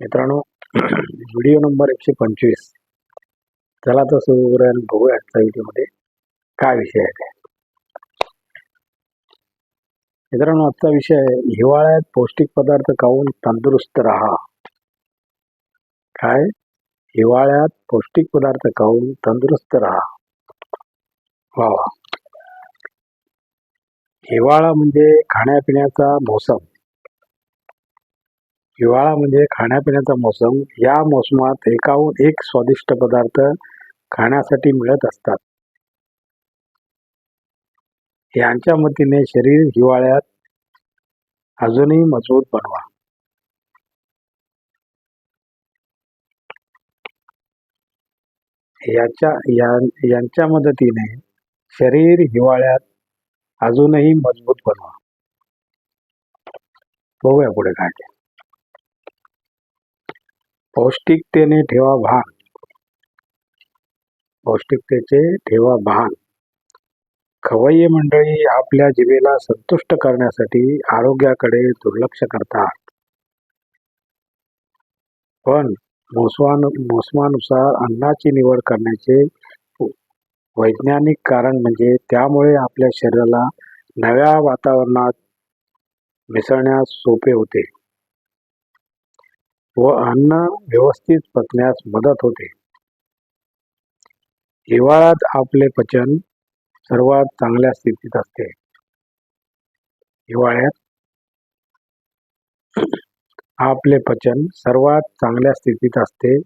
मित्रांनो video number एकशे पंचवीस. चला तर सुरू करूया आणि बघूया आजच्या व्हिडिओमध्ये काय विषय आहे. ते मित्रांनो आजचा विषय आहे हिवाळ्यात पौष्टिक पदार्थ खाऊन तंदुरुस्त राहा. काय? हिवाळ्यात पौष्टिक पदार्थ खाऊन तंदुरुस्त राहा. वा वा हिवाळा म्हणजे खाण्यापिण्याचा मोसम. हिवाळा म्हणजे खाण्यापिण्याचा मोसम. या मोसमात एकाहून एक स्वादिष्ट पदार्थ खाण्यासाठी मिळत असतात. यांच्या मतीने शरीर हिवाळ्यात अजूनही मजबूत बनवा. याच्या या- यांच्या मदतीने शरीर हिवाळ्यात अजूनही मजबूत बनवा. बघूया पुढे काय पौष्टिकतेने ठेवा भान. पौष्टिकतेचे ठेवा भान. खवय्ये मंडळी आपल्या जिभेला संतुष्ट करण्यासाठी आरोग्याकडे दुर्लक्ष करतात. पण मोसमान मोसमानुसार अन्नाची निवड करण्याचे वैज्ञानिक कारण म्हणजे त्यामुळे आपल्या शरीराला नव्या वातावरणात मिसळण्यास सोपे होते. व अन्न व्यवस्थित पचण्यास मदत होते. हिवाळ्यात आपले पचन सर्वात चांगल्या स्थितीत असते. हिवाळ्यात आपले पचन सर्वात चांगल्या स्थितीत असते.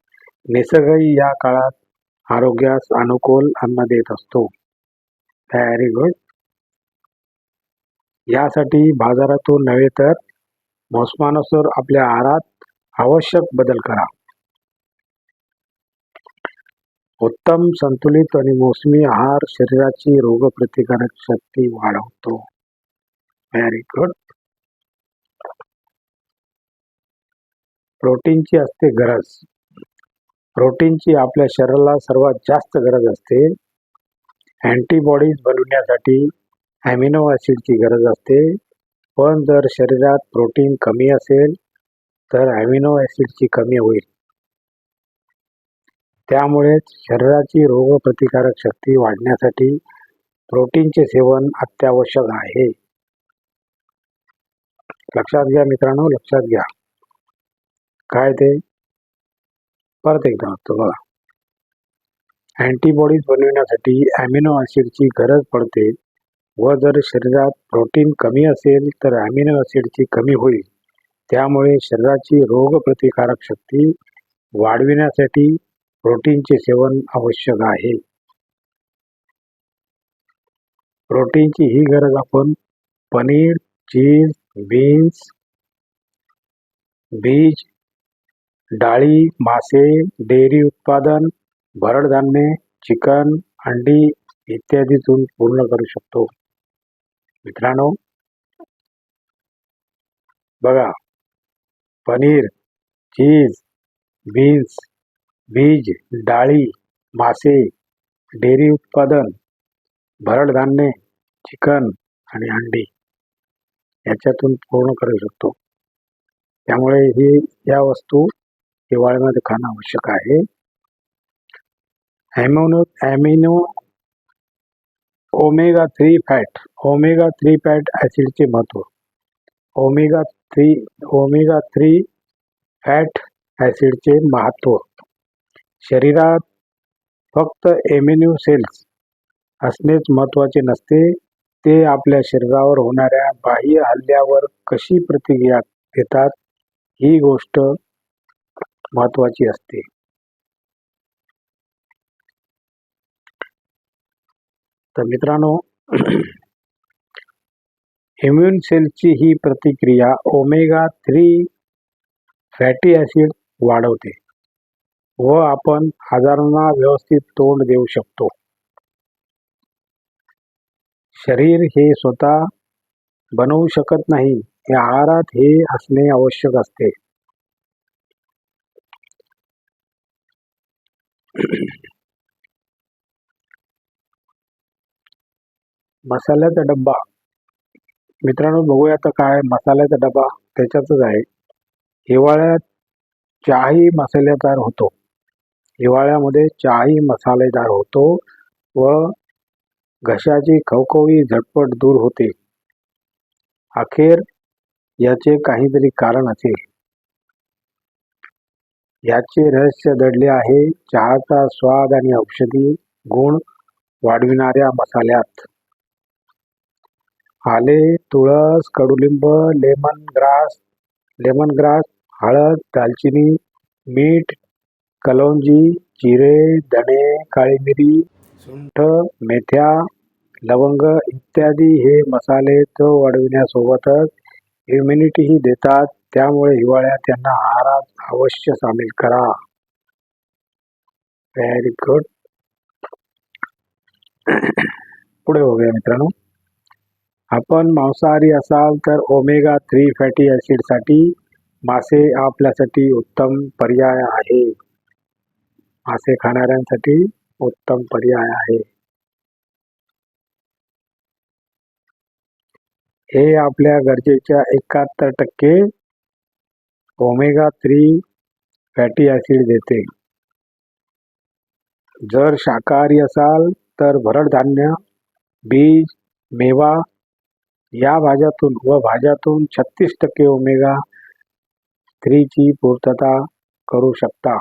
निसर्गही या काळात आरोग्यास अनुकूल अन्न देत असतो. व्हेरी गुड यासाठी बाजारातून नव्हे तर मोसमानुसार आपल्या आहारात आवश्यक बदल करा. उत्तम संतुलित आणि मोसमी आहार शरीराची रोगप्रतिकारक शक्ती वाढवतो. व्हेरी गुड प्रोटीनची असते गरज. प्रोटीनची आपल्या शरीराला सर्वात जास्त गरज असते. अँटीबॉडीज बनवण्यासाठी ॲमिनो ॲसिडची गरज असते. पण जर शरीरात प्रोटीन कमी असेल तर ॲमिनो ॲसिडची कमी होईल. त्यामुळेच शरीराची रोगप्रतिकारक शक्ती वाढण्यासाठी प्रोटीनचे सेवन अत्यावश्यक आहे. लक्षात घ्या मित्रांनो लक्षात घ्या. काय ते? परत एकदा तुम्हाला बघा. अँटीबॉडीज बनविण्यासाठी ॲमिनो ॲसिडची गरज पडते व जर शरीरात प्रोटीन कमी असेल तर ॲमिनो ॲसिडची कमी होईल. त्यामुळे शरीराची रोगप्रतिकारक शक्ती वाढविण्यासाठी प्रोटीनचे सेवन आवश्यक आहे. प्रोटीनची ही गरज आपण पनीर चीज बीन्स बीज डाळी मासे डेअरी उत्पादन भरडधान्ये चिकन अंडी इत्यादीतून पूर्ण करू शकतो. मित्रांनो बघा पनीर चीज बीन्स बीज डाळी मासे डेअरी उत्पादन भरडधान्ये चिकन आणि अंडी याच्यातून पूर्ण करू शकतो. त्यामुळे ही या वस्तू हिवाळ्यामध्ये खाणं आवश्यक आहे. Amino amino omega three fat omega three fat ॲसिडचे महत्त्व. Omega three omega three fat ॲसिडचे महत्त्व शरीरात फक्त एमिन्यू सेल्स असणेच महत्त्वाचे नसते ते आपल्या शरीरावर होणाऱ्या बाह्य हल्ल्यावर कशी प्रतिक्रिया देतात ही गोष्ट महत्त्वाची असते. तर मित्रांनो इम्युन सेलची ही प्रतिक्रिया ओमेगा थ्री फॅटी ॲसिड वाढवते व आपण आजारांना व्यवस्थित तोंड देऊ शकतो. शरीर हे स्वतः बनवू शकत नाही या आहारात हे असणे आवश्यक असते. मसाल्याचा डब्बा मित्रांनो बघूया आता काय मसाल्याचा डबा त्याच्यातच आहे. हिवाळ्यात चहाही मसालेदार होतो. हिवाळ्यामध्ये चहाही मसालेदार होतो व घशाची खवखवी झटपट दूर होते. अखेर याचे काहीतरी कारण असेल. याचे रहस्य दडले आहे चहाचा स्वाद आणि औषधी गुण वाढविणाऱ्या मसाल्यात. आले तुळस कडुलिंब लेमन ग्रास लेमन ग्रास हळद दालचिनी मीठ कलौंजी जिरे धणे काळी मिरी सुंठ मेथ्या लवंग इत्यादी हे मसाले तो वाढविण्यासोबतच इम्युनिटीही देतात. त्यामुळे हिवाळ्यात त्यांना आहारात अवश्य सामील करा. व्हेरी गुड पुढे बघूया मित्रांनो. आपण मांसाहारी असाल तर ओमेगा थ्री फॅटी ॲसिडसाठी मासे आपल्यासाठी उत्तम पर्याय आहे. मासे खाणाऱ्यांसाठी उत्तम पर्याय आहे. हे आपल्या गरजेच्या एकाहत्तर टक्के ओमेगा थ्री फॅटी ॲसिड देते. जर शाकाहारी असाल तर भरड धान्य बीज मेवा या भाज्यातून, व भाज्यातून छत्तीस टक्के ओमेगा थ्रीची पूर्तता करू शकता.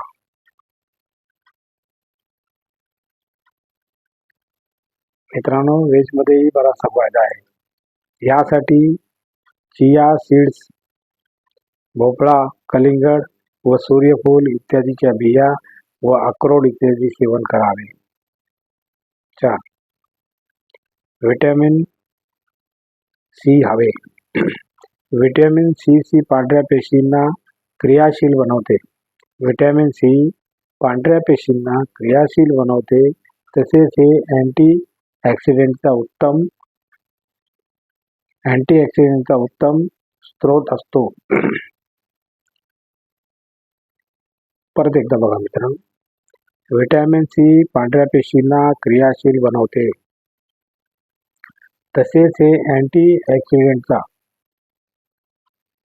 मित्रांनो, व्हेजमध्येही बराचसा फ़ायदा आहे. यासाठी चिया सीड्स, भोपळा, कलिंगड व सूर्यफूल इत्यादीच्या बिया व अक्रोड इत्यादी सेवन करावे. चार. व्हिटॅमिन सी हवे। व्हिटॅमिन सी सी पांढऱ्या पेशींना क्रियाशील बनवते. व्हिटॅमिन सी पांढऱ्या पेशींना क्रियाशील बनवते. तसेच हे अँटी ॲक्सिडेंटचा उत्तम अँटी ॲक्सिडेंटचा उत्तम स्रोत असतो. परत एकदा बघा मित्रांनो. सी पांढऱ्या पेशींना क्रियाशील बनवते. तसेच हे अँटीऑक्सिडेंटचा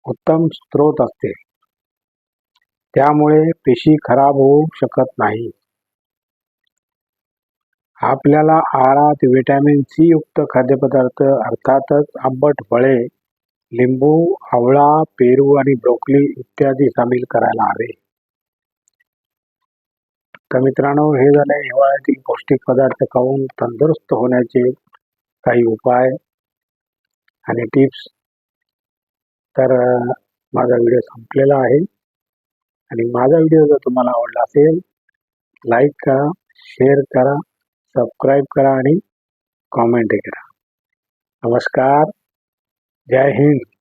उत्तम स्रोत असते. त्यामुळे पेशी खराब होऊ शकत नाही. आपल्याला आहारात व्हिटॅमिन सी युक्त खाद्यपदार्थ अर्थातच आंबट फळे लिंबू आवळा पेरू आणि ब्रोकली इत्यादी सामील करायला हवे. तर मित्रांनो हे झाले हिवाळ्यातील पौष्टिक पदार्थ खाऊन तंदुरुस्त होण्याचे काही उपाय आणि टिप्स तर माझा व्हिडिओ संपलेला आहे. आणि माझा व्हिडिओ जर तुम्हाला आवडला असेल लाईक करा शेअर करा सबस्क्राईब करा आणि कॉमेंटही करा. नमस्कार. जय हिंद.